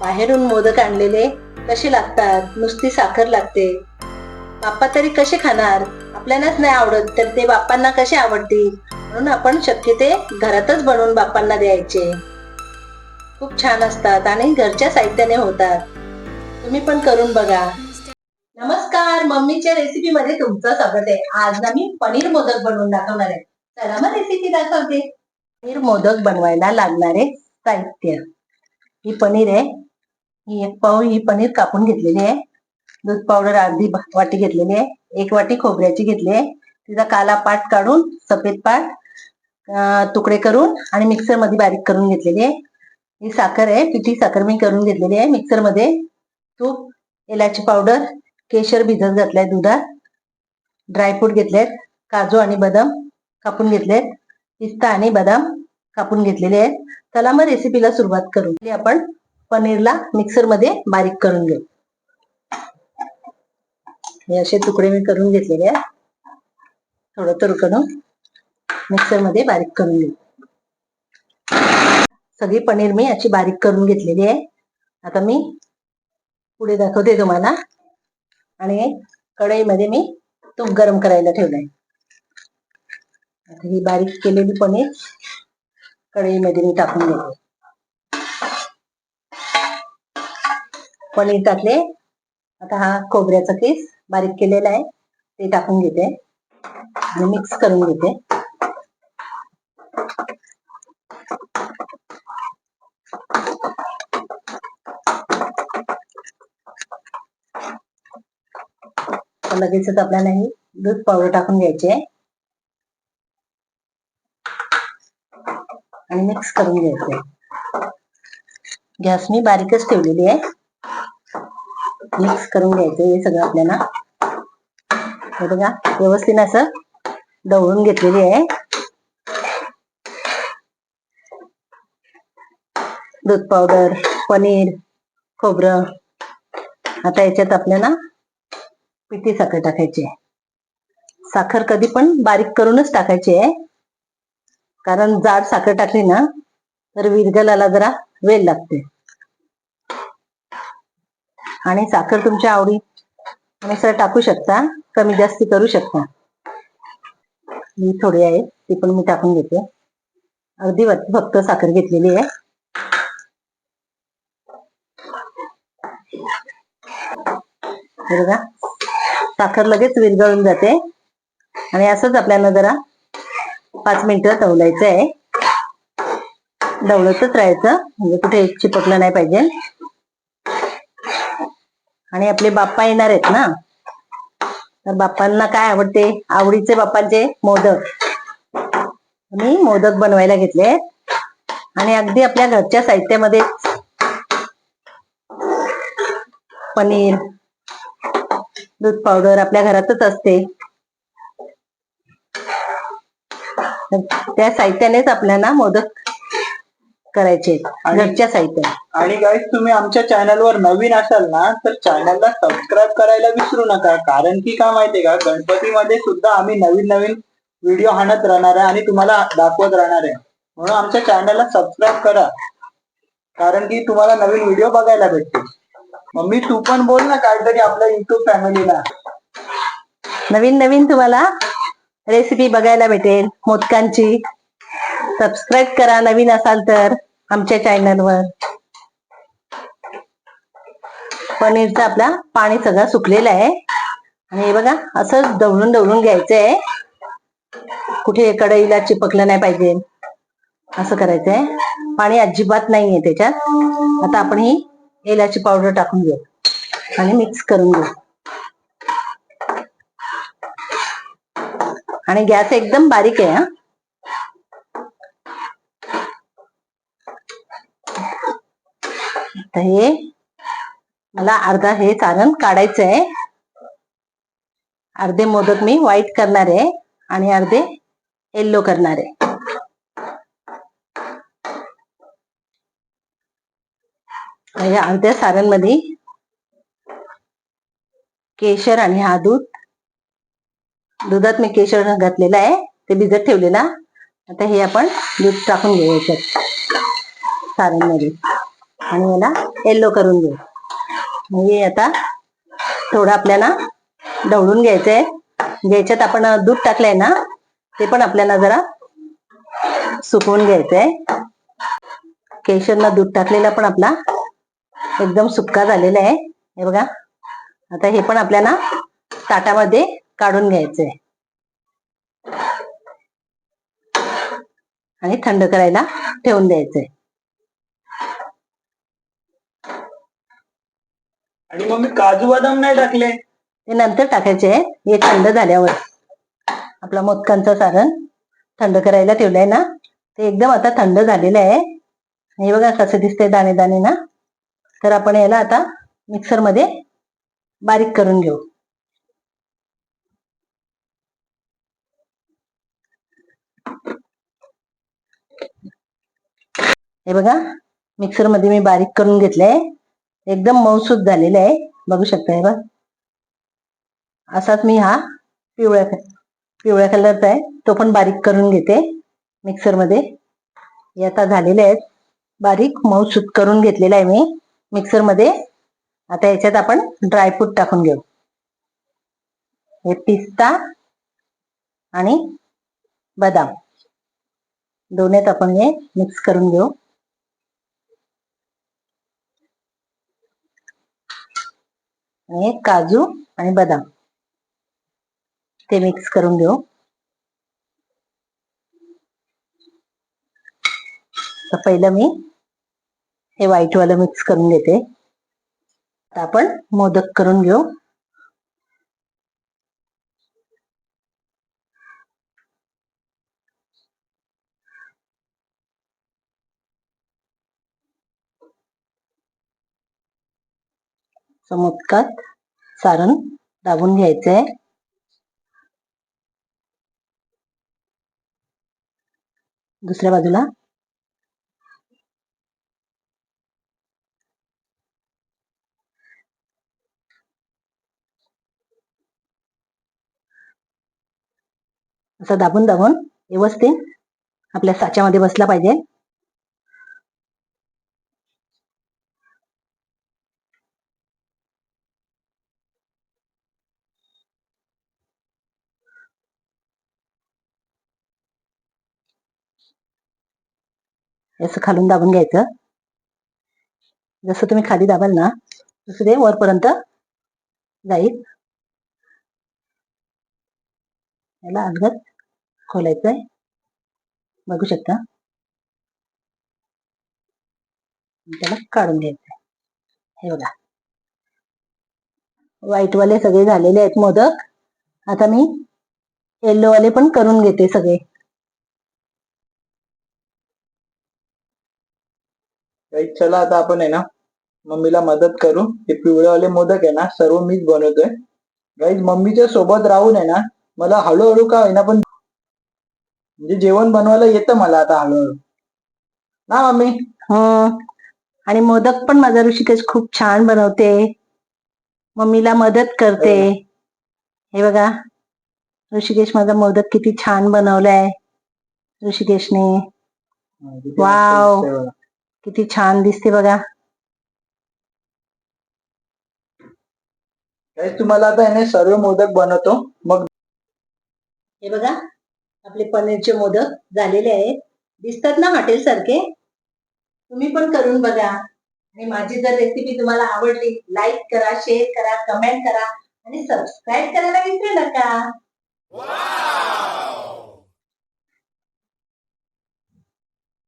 बाहेरून मोदक आणलेले कसे लागतात? नुसती साखर लागते. बाप्पा तरी कसे खाणार? आपल्यालाच नाही आवडत तर ते बाप्पांना कसे आवडतील? म्हणून आपण शक्य ते घरातच बनवून बाप्पांना द्यायचे. खूप छान असतात आणि घरच्या साहित्याने होतात. तुम्ही पण करून बघा. नमस्कार मम्मीच्या रेसिपी मध्ये तुमचं स्वागत आहे. आज ना मी पनीर मोदक बनवून दाखवणार आहे. चला मग रेसिपी दाखवते. पनीर मोदक बनवायला लागणारे साहित्य. ही पनीर आहे. ही एक पाव ही पनीर कापून घेतलेली आहे. दूध पावडर अर्धी वाटी घेतलेली आहे. एक वाटी खोबऱ्याची घेतली आहे. तिचा काला पाट काढून सफेद पाट तुकडे करून आणि मिक्सरमध्ये बारीक करून घेतलेली आहे. ही साखर आहे. पिठी साखर मी करून घेतलेली आहे. मिक्सरमध्ये तूप इलायची पावडर केशर भिजत घातलाय दुधात. ड्रायफ्रूट घेतलेत. काजू आणि बदाम कापून घेतलेत. पिस्ता आणि बदाम कापून घेतलेले आहेत. चला मग रेसिपीला सुरुवात करू. आपण पनीरला मिक्सरमध्ये बारीक करून घेऊ. हे असे तुकडे मी करून घेतलेले आहेत. थोडं तर करून मिक्सरमध्ये बारीक करून घेऊ. सगळी पनीर मी अशी बारीक करून घेतलेली आहे. आता मी पुढे दाखवते तुम्हाला. आणि कढईमध्ये मी तूप गरम करायला ठेवलंय. आता ही बारीक केलेली पनीर कढईमध्ये मी टाकून घेते पनीर टाकले आता हा खोबऱ्याचा केस बारीक केलेला आहे. ते टाकून घेते. आणि मिक्स करून घेते. लगेचच आपल्याला ही दूध पावडर टाकून घ्यायची आहे. आणि मिक्स करून घ्यायचे गॅस मी बारीकच ठेवलेली आहे. मिक्स करून घ्यायचं हे सगळं आपल्याला. हे बघा व्यवस्थित असं दवळून घेतलेली आहे. दूध पावडर पनीर खोबरं. आता याच्यात आपल्याला पिठी साखर टाकायची आहे. साखर कधी पण बारीक करूनच टाकायची आहे. कारण जाड साखर टाकली ना तर विरगलाला जरा वेळ लागते. आणि साखर तुमच्या आवडी अनुसार टाकू शकता. कमी जास्ती करू शकता. मी थोडी आहे ती पण मी टाकून घेते. अगदी फक्त साखर घेतलेली आहे. हे बघा. साखर लगेच विरघळून जाते. आणि असंच आपल्याला जरा पाच मिनिटं ढवलायचं आहे. दवलतच राहायचं. म्हणजे कुठे चिपकलं नाही पाहिजे. आणि आपले बाप्पा येणार आहेत ना? तर बाप्पांना काय आवडते? आवडीचे बाप्पांचे मोदक. मी मोदक बनवायला घेतले आणि अगदी आपल्या घरच्या साहित्यामध्ये पनीर दूध पावडर आपल्या घरातच असते. त्या साहित्यानेच आपल्याला मोदक करायचे. आणि- घरच्या साहित्याने आणि गाईज तुम्ही आमच्या चॅनलवर नवीन असाल ना तर चॅनलला सबस्क्राईब करायला विसरू नका. कारण की काय माहितीये का गणपतीमध्ये सुद्धा आम्ही नवीन नवीन व्हिडिओ आणत राहणार आहे आणि तुम्हाला दाखवत राहणार आहे. म्हणून आमच्या चॅनलला सबस्क्राईब करा. कारण की तुम्हाला नवीन व्हिडिओ बघायला भेटतील. मम्मी तू पण बोल ना काहीतरी आपल्या युट्यूब फॅमिलीला नवीन नवीन तुम्हाला रेसिपी बघायला भेटेल मोदकांची. सबस्क्राईब करा नवीन असाल तर आमच्या चॅनलवर पनीरचं आपला पाणी सगळं सुकलेलं आहे. आणि हे बघा असंच डवळून डवळून घ्यायचं आहे कुठे कढईला चिपकलं नाही पाहिजे. असं करायचंय. पाणी अजिबात नाहीये त्याच्यात. आता आपण ही एलाची पावडर टाकून घेऊ. आणि मिक्स करून घेऊ. आणि गॅस एकदम बारीक आहे हा. आता हे मला अर्धा हे सारण काढायचं आहे अर्धे मोदक मी व्हाईट करणार आहे आणि अर्धे येल्लो करणार आहे. या अर्ध्या सारणमध्ये केशर आणि हा दूध. दुधात मी केशर घातलेला आहे ते भिजत ठेवलेला. आता हे आपण दूध टाकून घेऊ याच्यात सारांमध्ये आणि याला येल्लो करून घेऊ. म्हणजे आता थोडं आपल्याला ढवळून घ्यायचंय. ज्याच्यात आपण दूध टाकलंय ना ते पण आपल्याला जरा सुकवून घ्यायचंय. केशरला दूध टाकलेला पण आपला एकदम सुक्का झालेला आहे. हे बघा आता हे पण आपल्याला ताटामध्ये काढून घ्यायचंय. आणि थंड करायला ठेवून द्यायचंय. आणि मग मी काजू बदाम नाही टाकले. ते नंतर टाकायचे आहे. हे थंड झाल्यावर. आपला मोदकांचं सारण थंड करायला ठेवलंय ना. ते एकदम आता थंड झालेलं आहे. हे बघा कसं दिसतंय दाणे दाणे ना. तर आपण याला आता मिक्सरमध्ये बारीक करून घेऊ. हे बघा. मिक्सरमध्ये मी बारीक करून घेतलंय. एकदम मऊसूद झालेला आहे. बघू शकता हे बघ. असाच मी हा पिवळ्या पिवळ्या कलरचा आहे. तो पण बारीक करून घेते मिक्सरमध्ये. हे आता झालेले आहेत. बारीक मऊसूत करून घेतलेला आहे मी मिक्सरमध्ये. आता याच्यात आपण ड्रायफ्रूट टाकून घेऊ. हे पिस्ता आणि बदाम. दोन्हीत आपण हे मिक्स करून घेऊ. आणि हे काजू आणि बदाम. ते मिक्स करून घेऊ. तर पहिलं मी हे व्हाईट वालं मिक्स करून घेते. आता आपण मोदक करून घेऊ. मोदकात सारण दाबून घ्यायचंय. दुसऱ्या बाजूला. असं दाबून दाबून व्यवस्थित आपल्या साच्यामध्ये बसला पाहिजे. असं खालून दाबून घ्यायचं. जसं तुम्ही खाली दाबाल ना तसं ते वरपर्यंत जाईल. याला अलगद खोलायचंय. बघू शकता. त्याला काढून घ्यायचंय. हे बघा. व्हाईट वाले सगळे झालेले आहेत मोदक. आता मी येल्लो वाले पण करून घेते सगळे. गाईज चला आता आपण आहे ना मम्मीला मदत करू. हे पिवळेवाले मोदक आहे ना सर्व मीच बनवतोय. गाईज मम्मीच्या सोबत राहून आहे ना मला हळूहळू का होईना पण म्हणजे जेवण बनवायला येतं मला आता हळूहळू. ना मम्मी? हं. आणि मोदक पण माझा ऋषिकेश खूप छान बनवते. मम्मीला मदत करते. हे. बघा ऋषिकेश माझा मोदक किती छान बनवलाय ऋषिकेशने. वाव. किती छान दिसते बघा. तुम्हाला आता आहे ना सर्व मोदक बनवतो. मग हे बघा आपले पनीरचे मोदक झालेले आहेत. दिसतात ना हॉटेल सारखे? तुम्ही पण करून बघा. आणि माझी जर रेसिपी तुम्हाला आवडली लाईक करा शेअर करा कमेंट करा आणि सबस्क्राईब करायला विसरू नका.